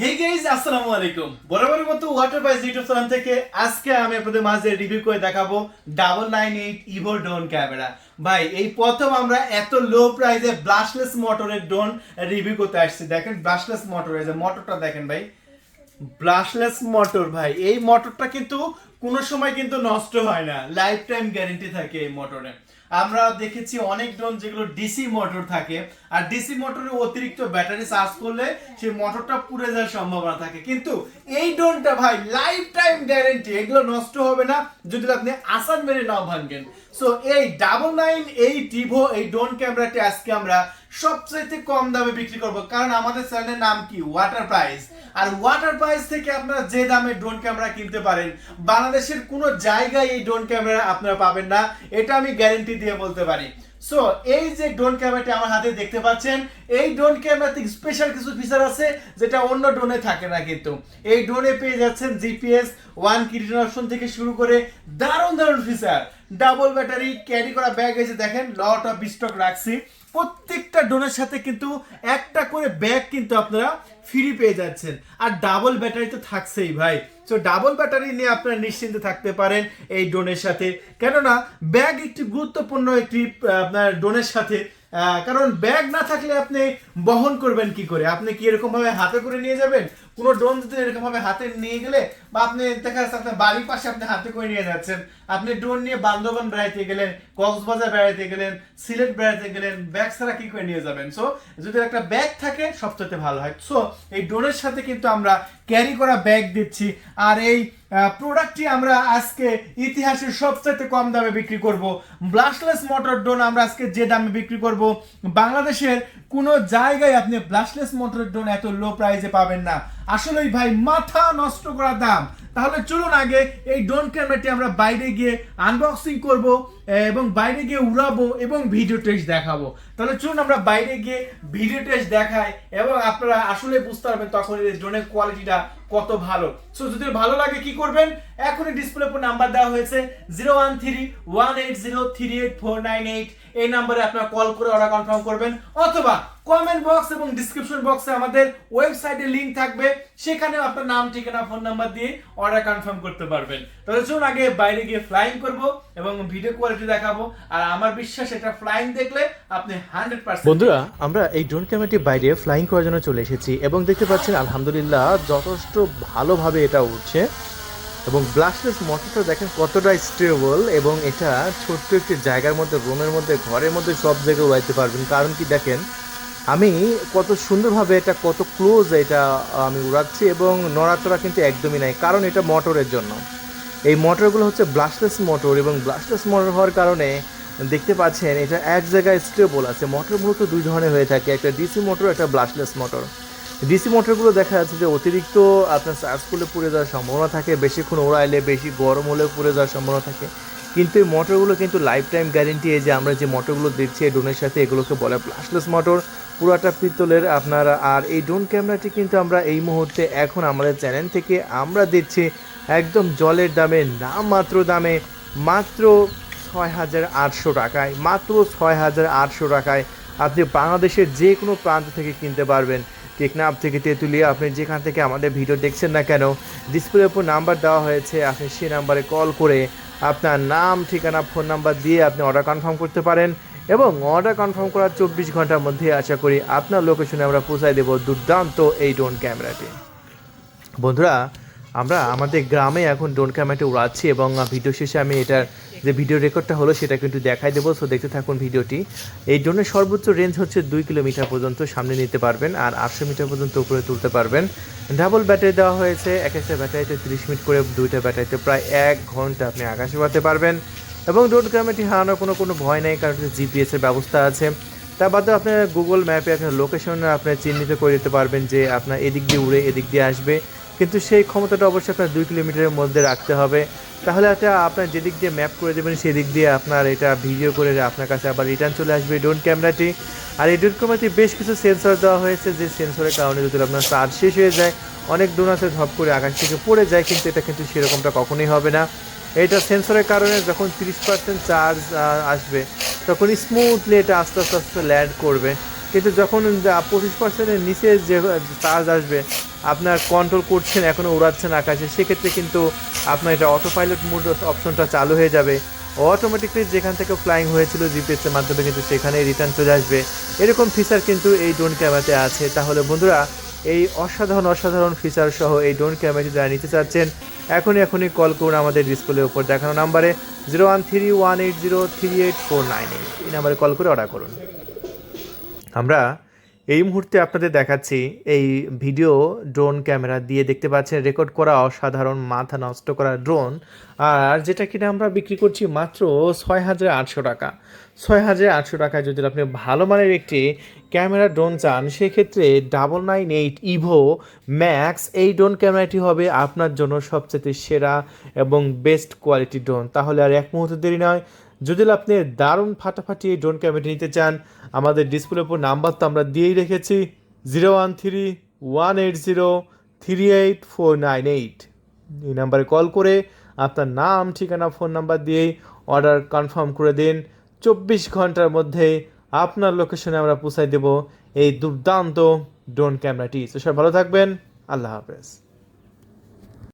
Hey guys আসসালামু আলাইকুম। বরাবরের মতো ওয়াটার বাইজ ইউটিউব চ্যানেল থেকে আজকে আমি আপনাদের মাঝে রিভিউ করে দেখাবো double nine eight evo drone camera ভাই, এই প্রথম আমরা এত লো প্রাইসে ব্লাশলেস মোটরের ড্রোন রিভিউ করতে আসছি। দেখেন ব্লাশলেস মোটর যে মোটরটা দেখেন ভাই। ব্লাশলেস মোটর ভাই। এই মোটরটা কিন্তু কোনো সময় কিন্তু নষ্ট হয় না। লাইফ টাইম গ্যারেন্টি থাকে এই মোটরে আমরা দেখেছি অনেক ড্রোন যেগুলো ডিসি মোটর থাকে। আর ডিসি মোটরে অতিরিক্ত ব্যাটারি চার্জ করলে সেই মোটরটা পুড়ে যাওয়ার সম্ভাবনা থাকে। কিন্তু এই ড্রোনটা ভাই লাইফ টাইম গ্যারেন্টি এগুলো নষ্ট হবে না যদি আপনি আসান মেরে না ভাঙেন। সো এই ডাবল নাইন এই টিভো এই ড্রোন ক্যামেরাটি আজকে আমরা সবচেয়ে কম দামে বিক্রি করব, কারণ আমাদের চ্যানেলের নাম কি? ওয়াটার প্রাইস আর ওয়াটার প্রাইস থেকে আপনারা যে দামে ড্রোন ক্যামেরা কিনতে পারেন, বাংলাদেশের কোনো জায়গায় এই ড্রোন ক্যামেরা আপনারা পাবেন না, এটা আমি গ্যারেন্টি দিয়ে বলতে পারি। সো এই যে ড্রোন ক্যামেরাটি আমার হাতে দেখতে পাচ্ছেন, এই ড্রোন ক্যামেরাতে স্পেশাল কিছু ফিচার আছে, যেটা অন্য ড্রোনে থাকে না কিন্তু। এই ড্রোনে পেয়ে যাচ্ছেন জিপিএস ওয়ান কিরিটন অপশন থেকে শুরু করে দারুণ দারুণ ফিচার ডাবল ব্যাটারি ক্যারি করা ব্যাগ এসে দেখেন লট অফ স্টক রাখছি। প্রত্যেকটা ড্রোনের সাথে কিন্তু একটা করে ব্যাগ কিন্তু আপনারা ফ্রি পেয়ে যাচ্ছেন। আর ডাবল ব্যাটারি তো থাকছেই ভাই। সো ডাবল ব্যাটারি নিয়ে আপনারা নিশ্চিন্তে থাকতে পারেন এই ডোনের সাথে। কেননা, ব্যাগ একটি গুরুত্বপূর্ণ একটি আপনার ডোনের সাথে কারণ ব্যাগ না থাকলে আপনি বহন করবেন কি করে? আপনি কি এরকমভাবে হাতে করে নিয়ে যাবেন? কোনো ড্রোন যদি এরকম ভাবে হাতে নিয়ে গেলে বা আপনি দেখা যাচ্ছে আপনার বাড়ির পাশে আপনি হাতে করে নিয়ে যাচ্ছেন, আপনি ড্রোন নিয়ে বান্দরবান বেড়াইতে গেলেন, কক্সবাজার বেড়াইতে গেলেন, সিলেট বেড়াইতে গেলেন, ব্যাগ ছাড়া কি করে নিয়ে যাবেন? সো যদি একটা ব্যাগ থাকে সবচেয়ে ভালো হয়। সো এই ড্রোনের সাথে কিন্তু আমরা ক্যারি করা ব্যাগ দিচ্ছি। আর এই প্রোডাক্টটি আমরা আজকে ইতিহাসের সবচেয়ে কম দামে বিক্রি করব। ব্লাশলেস মোটর ড্রোন আমরা আজকে যে দামে বিক্রি করব, বাংলাদেশের কোনো জায়গায় আপনি ব্লাশলেস মোটর ড্রোন এত লো প্রাইসে পাবেন না। আসলেই ভাই, মাথা নষ্ট করা দাম। তাহলে চলুন আগে এই ড্রোন ক্যামেরাটি আমরা বাইরে গিয়ে আনবক্সিং করব। এবং বাইরে গিয়ে উড়াবো এবং ভিডিও টেস্ট দেখাবো। তাহলে চলুন আমরা বাইরে গিয়ে ভিডিও টেস্ট দেখাই এবং আপনারা আসলে বুঝতে পারবেন তখন এই ড্রোনের কোয়ালিটিটা কত ভালো। সো যদি ভালো লাগে, কি করবেন? এখনই ডিসপ্লে উপর নাম্বার দেওয়া হয়েছে zero one three one eight zero three eight four nine eight এই নাম্বারে আপনারা কল করে অর্ডার কনফার্ম করবেন। অথবা কমেন্ট বক্স এবং ডিসক্রিপশন বক্সে আমাদের ওয়েবসাইটে লিংক থাকবে। সেখানে আপনার নাম, ঠিকানা ফোন নাম্বার দিয়ে অর্ডার কনফার্ম করতে পারবেন। তাহলে চলুন আগে বাইরে গিয়ে ফ্লাইং করব এবং ভিডিও কোয়ালিটি দেখাবো। আর আমার বিশ্বাস, এটা ফ্লাইং দেখলে আপনি হান্ড্রেড পার্সেন্ট বন্ধুরা, আমরা এই ড্রোন ক্যামেরাটি বাইরে ফ্লাইং করার জন্য চলে এসেছি। এবং দেখতে পাচ্ছেন, আলহামদুলিল্লাহ, যথেষ্ট ভালোভাবে এটা উঠছে এবং ব্লাস্টলেস মোটরটা দেখেন কতটা স্টেবল এবং এটা ছোট্ট একটি জায়গার মধ্যে, রুমের মধ্যে, ঘরের মধ্যে সব জায়গায় উড়াইতে পারবেন। কারণ কি দেখেন, আমি কত সুন্দরভাবে এটা, কত ক্লোজ এটা আমি উড়াচ্ছি এবং নড়াচড়া কিন্তু একদমই নাই। কারণ এটা মোটরের জন্য। এই মোটরগুলো হচ্ছে ব্লাস্টলেস মোটর এবং ব্লাস্টলেস মোটর হওয়ার কারণে দেখতে পাচ্ছেন, এটা এক জায়গায় স্টেবল আছে। মোটর মূলত দুই ধরনের হয়ে থাকে। একটা ডিসি মোটর একটা ব্লাস্টলেস মোটর ডিসি মোটরগুলো দেখা যাচ্ছে যে অতিরিক্ত আপনার চার্জ করলে পুড়ে যাওয়ার সম্ভাবনা থাকে, বেশিক্ষণ ওড়াইলে বেশি গরম হলে পুড়ে যাওয়ার সম্ভাবনা থাকে। কিন্তু এই মোটরগুলো কিন্তু লাইফ টাইম গ্যারেন্টি এই যে আমরা যে মোটরগুলো দেখছি এই ড্রোনের সাথে এগুলোকে বলে ব্লাস্টলেস মোটর পুরাটা পিতলের আপনার আর এই ড্রোন ক্যামেরাটি কিন্তু আমরা এই মুহূর্তে এখন আমাদের চ্যানেল থেকে আমরা দিচ্ছি একদম জলের দামে, নামমাত্র দামে মাত্র ছয় হাজার আটশো টাকায়, মাত্র ছয় হাজার আটশো টাকায় আপনি বাংলাদেশের যে কোনো প্রান্ত থেকে কিনতে পারবেন। টেকনাফ থেকে তেঁতুলিয়া, আপনি যেখান থেকে আমাদের ভিডিও দেখছেন না কেন ডিসপ্লের উপর নাম্বার দেওয়া হয়েছে, আপনি সেই নাম্বারে কল করে আপনার নাম, ঠিকানা ফোন নাম্বার দিয়ে আপনি অর্ডার কনফার্ম করতে পারেন এবং অর্ডার কনফার্ম করার চব্বিশ ঘণ্টার মধ্যে আশা করি আপনার লোকেশনে আমরা পৌঁছায় দেবো দুর্দান্ত এই ড্রোন ক্যামেরাটি বন্ধুরা, আমরা আমাদের গ্রামে এখন ড্রোন ক্যামেরাটি উড়াচ্ছি এবং ভিডিও শেষে আমি এটার যে ভিডিও রেকর্ডটা হলো সেটা কিন্তু দেখাই দেবো। সো দেখতে থাকুন ভিডিওটি এই ড্রোনের সর্বোচ্চ রেঞ্জ হচ্ছে দুই কিলোমিটার পর্যন্ত সামনে নিতে পারবেন আর আটশো মিটার পর্যন্ত উপরে তুলতে পারবেন। ডাবল ব্যাটারি দেওয়া হয়েছে। এক একটা ব্যাটারিতে তিরিশ মিনিট করে দুইটা ব্যাটারিতে প্রায় এক ঘণ্টা আপনি আকাশে উড়াতে পারবেন। এবং ড্রোন ক্যামেরাটি হারানোর কোনো কোনো ভয় নেই, কারণ জিপিএসের ব্যবস্থা আছে। তার বাদে আপনার গুগল ম্যাপে আপনার লোকেশন আপনার চিহ্নিত করে দিতে পারবেন যে আপনার এদিক দিয়ে উড়ে, এদিক দিয়ে আসবে। কিন্তু সেই ক্ষমতাটা অবশ্যই আপনার দুই কিলোমিটারের মধ্যে রাখতে হবে। তাহলে এটা আপনার যেদিক দিয়ে ম্যাপ করে দেবেন, সেদিক দিয়ে আপনার এটা ভিডিও করে আপনার কাছে আবার রিটার্ন চলে আসবে ড্রোন ক্যামেরাটি আর এই ড্রোন ক্যামেরাটি বেশ কিছু সেন্সর দেওয়া হয়েছে, যে সেন্সরের কারণে যদি আপনার চার্জ শেষ হয়ে যায়, অনেক ড্রোন আছে ধপ করে আকাশ থেকে পড়ে যায়, কিন্তু এটা কিন্তু সেরকমটা কখনোই হবে না। এটা সেন্সরের কারণে যখন তিরিশ পার্সেন্ট চার্জ আসবে তখন স্মুথলি এটা আস্তে আস্তে আস্তে ল্যান্ড করবে। কিন্তু যখন পঁচিশ পার্সেন্টের নিচে যে চার্জ আসবে, আপনার কন্ট্রোল করছেন এখনও উড়াচ্ছেন আকাশে, সেক্ষেত্রে কিন্তু আপনার এটা অটো পাইলট মোড অপশনটা চালু হয়ে যাবে। অটোমেটিকলি যেখান থেকে ফ্লাইং হয়েছিল জিপিএসের মাধ্যমে কিন্তু সেখানে রিটার্ন চলে আসবে। এরকম ফিচার কিন্তু এই ড্রোন ক্যামেরাতে আছে। তাহলে বন্ধুরা, এই অসাধারণ অসাধারণ ফিচার সহ এই ড্রোন ক্যামেরাটি যারা নিতে চাচ্ছেন, এখনই এখনই কল করুন আমাদের ডিসপ্লের উপর দেখানো নাম্বারে zero one three one eight zero three eight four nine eight এই নাম্বারে কল করে অর্ডার করুন। আমরা এই মুহূর্তে আপনাদের দেখাচ্ছি এই ভিডিও ড্রোন ক্যামেরা দিয়ে দেখতে পাচ্ছেন রেকর্ড করা অসাধারণ মাথা নষ্ট করা ড্রোন, আর যেটা কিনা আমরা বিক্রি করছি মাত্র ছয় হাজার আটশো টাকা। ছয় হাজার আটশো টাকায় যদি আপনি ভালো মানের একটি ক্যামেরা ড্রোন চান, সেক্ষেত্রে double nine eight evo max এই ড্রোন ক্যামেরাটি হবে আপনার জন্য সবচেয়ে সেরা এবং বেস্ট কোয়ালিটি ড্রোন। তাহলে আর এক মুহূর্ত দেরি নয় যদি আপনি দারুণ ফাটাফাটি এই ড্রোন ক্যামেরাটি নিতে চান, আমাদের ডিসপ্লের উপর নাম্বার তো আমরা দিয়েই রেখেছি zero one three one eight zero three eight four nine eight এই নাম্বারে কল করে আপনার নাম, ঠিকানা ফোন নাম্বার দিয়েই অর্ডার কনফার্ম করে দিন। চব্বিশ ঘণ্টার মধ্যে আপনার লোকেশনে আমরা পৌঁছাই দেব এই দুর্দান্ত ড্রোন ক্যামেরাটি তো সব ভালো থাকবেন, আল্লাহ হাফেজ।